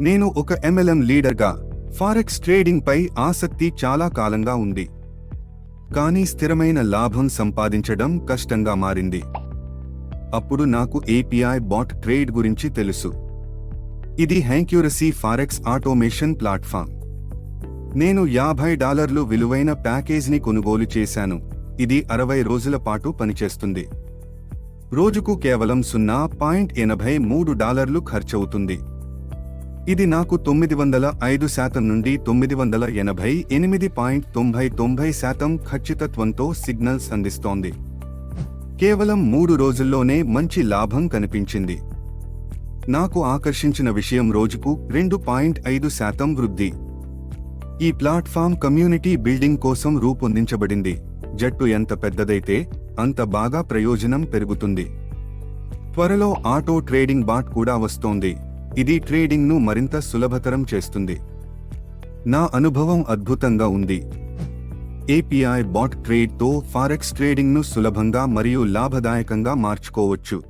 నేను ఒక ఎంఎల్ఎం లీడర్గా ఫారెక్స్ ట్రేడింగ్ పై ఆసక్తి చాలా కాలంగా ఉంది. కానీ స్థిరమైన లాభం సంపాదించడం కష్టంగా మారింది. అప్పుడు నాకు ఏపీఐ బాట్ ట్రేడ్ గురించి తెలుసు. ఇది హ్యాంక్యూరసీ ఫారెక్స్ ఆటోమేషన్ ప్లాట్ఫామ్ నేను యాభై డాలర్లు విలువైన ప్యాకేజ్ని కొనుగోలు చేశాను. ఇది అరవై రోజుల పాటు పనిచేస్తుంది. రోజుకు కేవలం సున్నా పాయింట్ ఎనభై మూడు డాలర్లు ఖర్చవుతుంది. ఇది నాకు తొమ్మిది వందల ఐదు శాతం నుండి తొమ్మిది వందల ఎనభై ఎనిమిది పాయింట్ తొంభై తొంభై శాతం ఖచ్చితత్వంతో సిగ్నల్స్ అందిస్తోంది కేవలం మూడు రోజుల్లోనే మంచి లాభం కనిపించింది. నాకు ఆకర్షించిన విషయం రోజుకు రెండు పాయింట్ ఐదు శాతం వృద్ధి. ఈ ప్లాట్ఫామ్ కమ్యూనిటీ బిల్డింగ్ కోసం రూపొందించబడింది. జట్టు ఎంత పెద్దదైతే అంత బాగా ప్రయోజనం పెరుగుతుంది. త్వరలో ఆటో ట్రేడింగ్ బాట్ కూడా వస్తోంది. ఇది ట్రేడింగ్ను మరింత సులభతరం చేస్తుంది. నా అనుభవం అద్భుతంగా ఉంది. ఏపీఐ బాట్ ట్రేడ్తో ఫారెక్స్ ట్రేడింగ్ను సులభంగా మరియు లాభదాయకంగా మార్చుకోవచ్చు.